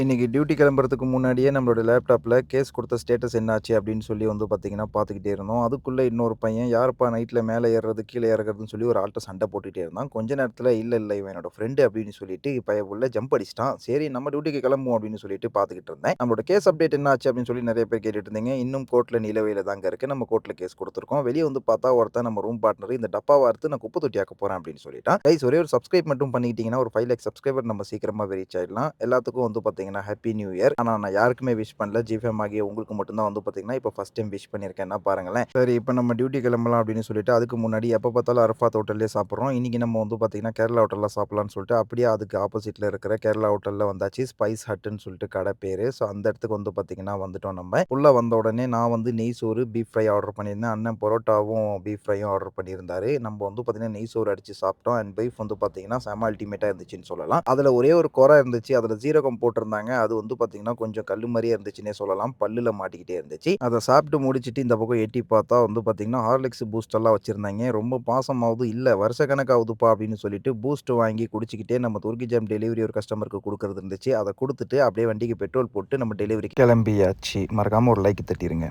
இன்றைக்கி டியூட்டி கிளம்புறதுக்கு முன்னாடியே நம்மளோட லேப்டாப்பில் கேஸ் கொடுத்த ஸ்டேட்டஸ் என்னாச்சு அப்படின்னு சொல்லி வந்து பார்த்தீங்கன்னா பார்த்துக்கிட்டே இருந்தோம். அதுக்குள்ளே இன்னொரு பையன் யாருப்பா நைட்டில் மேலே ஏறுறது கீழே இறங்குறதுன்னு சொல்லி ஒரு ஆள்கிட்ட சண்டை போட்டுகிட்டே இருந்தான். கொஞ்ச நேரத்தில் இல்லை இல்லை இவன் என்னோட ஃப்ரெண்டு அப்படின்னு சொல்லிட்டு பையன் உள்ள ஜம்ப் அடிச்சிட்டான். சரி நம்ம டியூட்டிக்கு கிளம்புவோம் அப்படின்னு சொல்லிட்டு பார்த்துக்கிட்டு இருந்தேன். நம்மளோட கேஸ் அப்டேட் என்ன ஆச்சு அப்படின்னு சொல்லி நிறைய பேர் கேட்டுட்டு இருந்தீங்க. இன்னும் கோர்ட்டில் நிலவையில் தாங்க இருக்குது நம்ம கோர்ட்டில் கேஸ் கொடுத்துருக்கோம். வெளியே வந்து பார்த்தா ஒருத்தன் நம்ம ரூம் பார்ட்னர் இந்த டப்பாவை அறுத்து நான் குப்பை தொட்டியாக்க போகிறேன் அப்படின்னு சொல்லிட்டான். கைஸ் ஒரே ஒரு சப்ஸ்கிரைப் மட்டும் பண்ணிக்கிட்டீங்கன்னா ஒரு ஃபைவ் லேக் சப்ஸ்கிரைபர் நம்ம சீக்கிரமாக ரீச் ஆயிடலாம். எல்லாத்துக்கும் வந்து பார்த்தீங்கன்னா ஹாப்பி நியூ இயர் ஆனால் நான் யாருக்குமே விஷ் பண்ணல. ஜிஃபேம் ஆகிய உங்களுக்கு மட்டும்தான் வந்து பார்த்தீங்கன்னா இப்போ ஃபஸ்ட் டைம் விஷ் பண்ணியிருக்கேன் பாருங்களேன். சரி இப்போ நம்ம டியூட்டி கிளம்பலாம் அப்படின்னு சொல்லிட்டு அதுக்கு முன்னாடி எப்போ பார்த்தாலும் அரஃபாத் ஹோட்டல்லே சாப்பிட்றோம். இன்றைக்கி நம்ம வந்து பார்த்தீங்கன்னா கேரளா ஹோட்டலில் சாப்பிட்லான்னு சொல்லிட்டு அப்படியே அதுக்கு ஆப்போசிட்டில் இருக்கிற கேரளா ஹோட்டலில் வந்தாச்சு ஸ்பைஸ் ஹட்டுன்னு சொல்லிட்டு கடை பேர். ஸோ அந்த இடத்துக்கு வந்து பார்த்தீங்கன்னா வந்துட்டோம் நம்ம. உள்ளே வந்த உடனே நான் வந்து நெய் சோறு பீஃப் ஃப்ரை ஆர்டர் பண்ணியிருந்தேன். அண்ணன் பரோட்டாவும் பீஃப் ஃப்ரையும் ஆர்டர் பண்ணியிருந்தாரு. நம்ம வந்து பார்த்தீங்கன்னா நெய் சோறு அடித்து சாப்பிட்டோம். அண்ட் பீஃப் வந்து பார்த்தீங்கன்னா செம அல்டிமேட்டாக இருந்துச்சுன்னு சொல்லலாம். அதில் ஒரே ஒரு குறை இருந்துச்சு. அதில் ஜீரகம் போட்டிருந்தாங்க அது வந்து பார்த்தீங்கன்னா கொஞ்சம் கல் மாதிரியே இருந்துச்சுன்னே சொல்லலாம். பல்லில் மாட்டிக்கிட்டே இருந்துச்சு. அதை சாப்பிட்டு முடிச்சுட்டு இந்த பக்கம் எட்டி பார்த்தா வந்து பார்த்தீங்கன்னா ஹார்லிக்ஸ் பூஸ்ட் எல்லாம் வச்சுருந்தாங்க. ரொம்ப பாசமாவது இல்லை வருஷ கணக்காகுதுப்பா அப்படின்னு சொல்லிட்டு பூஸ்ட் வாங்கி குடிச்சிக்கிட்டே நம்ம துர்கி ஜாம் டெலிவரி ஒரு கஸ்டமருக்கு கொடுக்கறது இருந்துச்சு. அதை கொடுத்துட்டு அப்படியே வண்டிக்கு பெட்ரோல் போட்டு நம்ம டெலிவரி கிளம்பியாச்சு. மறக்காமல் ஒரு லைக் தட்டிடுங்க